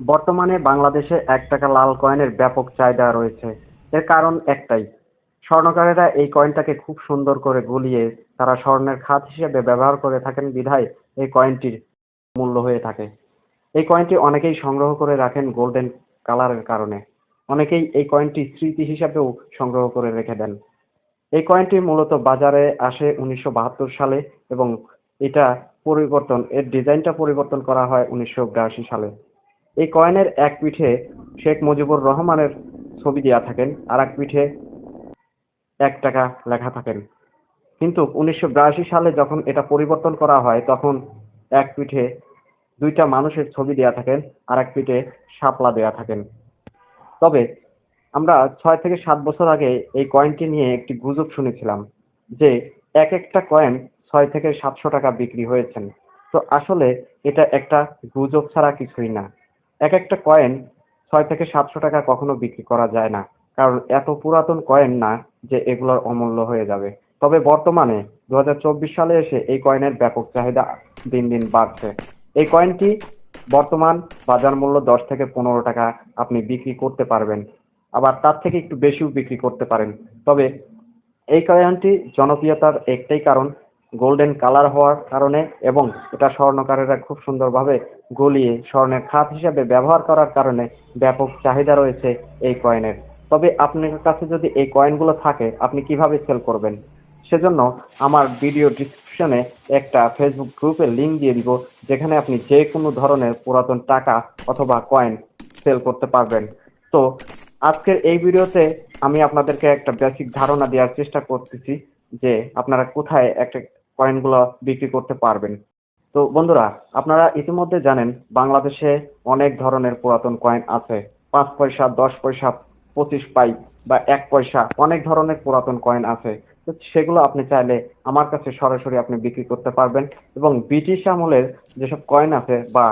বর্তমানে বাংলাদেশে এক টাকা লাল কয়েনের ব্যাপক চাহিদা রয়েছে। এর কারণ একটাই, স্বর্ণকারেরা এই কয়েনটাকে খুব সুন্দর করে গুলিয়ে তারা স্বর্ণের খাত হিসেবে ব্যবহার করে থাকেন, বিধায় এই কয়েনটির মূল্য হয়ে থাকে। এই কয়েনটি অনেকেই সংগ্রহ করে রাখেন গোল্ডেন কালারের কারণে। অনেকেই এই কয়েনটি স্মৃতি হিসাবেও সংগ্রহ করে রেখে দেন। এই কয়েনটি মূলত বাজারে আসে উনিশশো বাহাত্তর সালে এবং এটা পরিবর্তন, এর ডিজাইনটা পরিবর্তন করা হয় উনিশশো বিরাশি সালে। এই কয়েনের এক পিঠে শেখ মুজিবুর রহমানের ছবি দেওয়া থাকেন, আর এক পিঠে এক টাকা লেখা থাকেন। কিন্তু উনিশশো বিরাশি সালে যখন এটা পরিবর্তন করা হয়, তখন এক পিঠে দুইটা মানুষের ছবি দেওয়া থাকেন, আর এক পিঠে শাপলা দেওয়া থাকেন। তবে আমরা ছয় থেকে সাত বছর আগে এই কয়েনটি নিয়ে একটি গুজব শুনেছিলাম যে এক একটা কয়েন ছয় থেকে সাতশো টাকা বিক্রি হয়েছেন। তো আসলে এটা একটা গুজব ছাড়া কিছুই না। এক একটা কয়েন ছয় থেকে সাতশো টাকা কখনো বিক্রি করা যায় না। কারণ এত পুরাতন কয়েন না যে এগুলোর অমূল্য হয়ে যাবে। তবে বর্তমানে দু হাজার চব্বিশ সালে এসে এই কয়েনের ব্যাপক চাহিদা দিন দিন বাড়ছে। এই কয়েনটি বর্তমান বাজার মূল্য দশ থেকে পনেরো টাকা আপনি বিক্রি করতে পারবেন। আবার তার থেকে একটু বেশিও বিক্রি করতে পারেন। তবে এই কয়েনটি জনপ্রিয়তার একটাই কারণ গোল্ডেন কালার হওয়ার কারণে এবং এটা স্বর্ণকারেরা খুব সুন্দরভাবে গলিয়ে স্বর্ণের খাত হিসাবে ব্যবহার করার কারণে ব্যাপক চাহিদা রয়েছে এই কয়েনের। তবে আপনার কাছে যদি এই কয়েনগুলো থাকে, আপনি কীভাবে সেল করবেন? সেজন্য আমার ভিডিও ডিসক্রিপশনে একটা ফেসবুক গ্রুপের লিঙ্ক দিয়ে দিব, যেখানে আপনি যে কোনো ধরনের পুরাতন টাকা অথবা কয়েন সেল করতে পারবেন। তো আজকের এই ভিডিওতে আমি আপনাদেরকে একটা বেসিক ধারণা দেওয়ার চেষ্টা করতেছি যে আপনারা কোথায় একটা কয়েনগুলো বিক্রি করতে পারবেন। তো বন্ধুরা, আপনারা ইতিমধ্যে জানেন, বাংলাদেশে অনেক ধরনের পুরাতন কয়েন আছে। পাঁচ পয়সা, দশ পয়সা, পঁচিশ পাই বা এক পয়সা, অনেক ধরনের পুরাতন কয়েন আছে। তো সেগুলো আপনি চাইলে আমার কাছে সরাসরি আপনি বিক্রি করতে পারবেন এবং ব্রিটিশ আমলের যেসব কয়েন আছে বা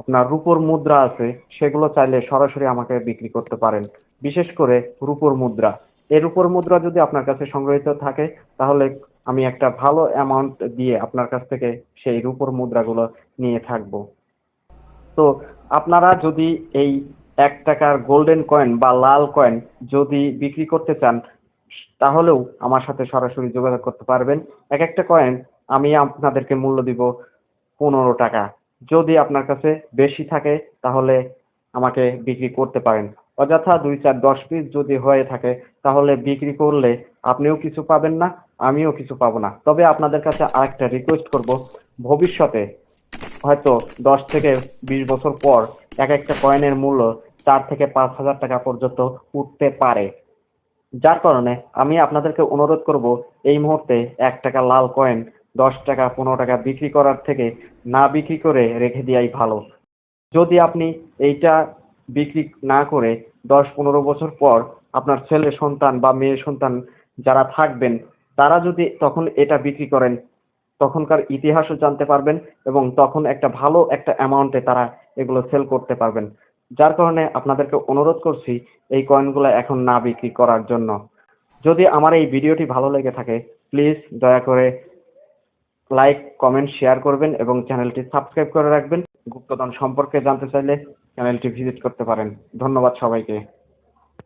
আপনার রূপোর মুদ্রা আছে, সেগুলো চাইলে সরাসরি আমাকে বিক্রি করতে পারেন। বিশেষ করে রূপোর মুদ্রা। এই রূপোর মুদ্রা যদি আপনার কাছে সংগ্রহিত থাকে, তাহলে আমি একটা ভালো অ্যামাউন্ট দিয়ে আপনার কাছ থেকে সেই রূপোর মুদ্রাগুলো নিয়ে থাকব। তো আপনারা যদি এই এক টাকার গোল্ডেন কয়েন বা লাল কয়েন যদি বিক্রি করতে চান, তাহলেও আমার সাথে সরাসরি যোগাযোগ করতে পারবেন। এক একটা কয়েন আমি আপনাদেরকে মূল্য দিব পনেরো টাকা। যদি আপনার কাছে বেশি থাকে, তাহলে আমাকে বিক্রি করতে পারেন। অযথা দুই চার দশ পিস যদি হয়ে থাকে, তাহলে বিক্রি করলে আপনিও কিছু পাবেন না, আমিও কিছু পাবো না। তবে আপনাদের কাছে আরেকটা রিকোয়েস্ট করব। ভবিষ্যতে হয়তো দশ থেকে বিশ বছর পর এক একটা কয়েনের মূল্য চার থেকে পাঁচ হাজার টাকা পর্যন্ত উঠতে পারে। যার কারণে আমি আপনাদেরকে অনুরোধ করব, এই মুহূর্তে এক টাকা লাল কয়েন দশ টাকা, পনেরো টাকা বিক্রি করার থেকে না বিক্রি করে রেখে দেওয়াই ভালো। যদি আপনি এইটা বিক্রি না করে দশ পনেরো বছর পর আপনার ছেলে সন্তান বা মেয়ে সন্তান যারা থাকবেন, তারা যদি তখন এটা বিক্রি করেন, তখনকার ইতিহাসও জানতে পারবেন এবং তখন একটা ভালো একটা অ্যামাউন্টে তারা এগুলো সেল করতে পারবেন। যার কারণে আপনাদেরকে অনুরোধ করছি এই কয়েনগুলো এখন না বিক্রি করার জন্য। যদি আমার এই ভিডিওটি ভালো লেগে থাকে প্লিজ দয়া করে লাইক কমেন্ট শেয়ার করবেন এবং চ্যানেলটি সাবস্ক্রাইব করে রাখবেন। গুপ্তধন সম্পর্কে জানতে চাইলে চ্যানেলটি ভিজিট করতে পারেন। ধন্যবাদ সবাইকে।